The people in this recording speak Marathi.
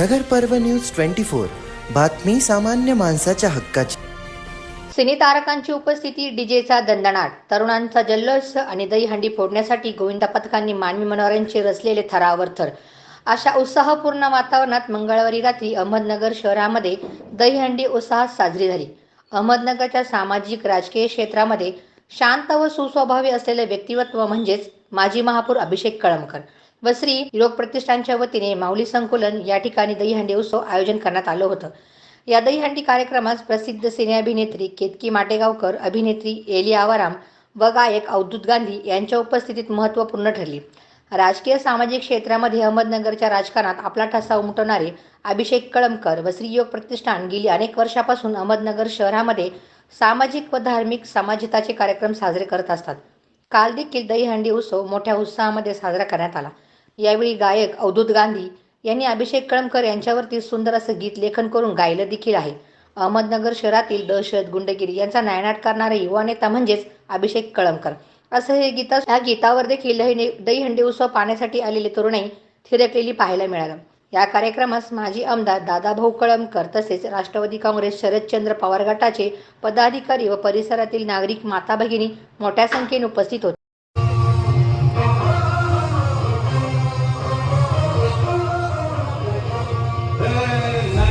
नगर पर्व न्यूज ट्वेंटी फोर. बातमी सामान्य माणसाच्या हक्काची. सिने तारकांची उपस्थिती डीजेचा दणदणाट तरुणांचा जल्लोष आणि दहीहंडी फोडण्यासाठी गोविंदा पथकांनी मानवी मनोऱ्यांचे रचलेले थरावर थर. अशा उत्साहपूर्ण वातावरणात मंगळवारी रात्री अहमदनगर शहरामध्ये दहीहंडी उत्साहात साजरी झाली. अहमदनगरच्या सामाजिक राजकीय क्षेत्रामध्ये शांत व सुस्वभावी असलेले व्यक्तिमत्व म्हणजेच माजी महापौर अभिषेक कळमकर. व श्री लोक प्रतिष्ठानच्या वतीने माऊली संकुलन या ठिकाणी दहीहंडी उत्सव आयोजन करण्यात आलं होतं. या दहीहंडी कार्यक्रमास प्रसिद्ध सिने अभिनेत्री केतकी माटेगावकर अभिनेत्री एली आवाराम व गायक अवधूत गांधी यांच्या उपस्थितीत महत्त्वपूर्ण ठरली. राजकीय सामाजिक क्षेत्रामध्ये अहमदनगरच्या राजकारणात आपला ठसा उमटवणारे अभिषेक कळमकर व श्रीयोग प्रतिष्ठान गेली अनेक वर्षापासून अहमदनगर शहरामध्ये सामाजिक व धार्मिक समाजहिताचे कार्यक्रम साजरे करत असतात. काल देखील दहीहंडी उत्सव मोठ्या उत्साहामध्ये साजरा करण्यात आला. यावेळी गायक अवधूत गांधी यांनी अभिषेक कळमकर यांच्यावरती सुंदर असं गीत लेखन करून गायलं देखील आहे. अहमदनगर शहरातील दहशत गुंडगिरी यांचा नायनाट करणारा युवा नेता म्हणजेच अभिषेक कळमकर. असं हे गीता या गीतावर देखील दही दहीहंडी उत्सव पाहण्यासाठी आलेले तरुणाई थिरकलेली पाहायला मिळालं. या कार्यक्रमास माजी आमदार दादाभाऊ कळमकर तसेच राष्ट्रवादी काँग्रेस शरदचंद्र पवार गटाचे पदाधिकारी व परिसरातील नागरिक माता भगिनी मोठ्या संख्येने उपस्थित होते. Hey,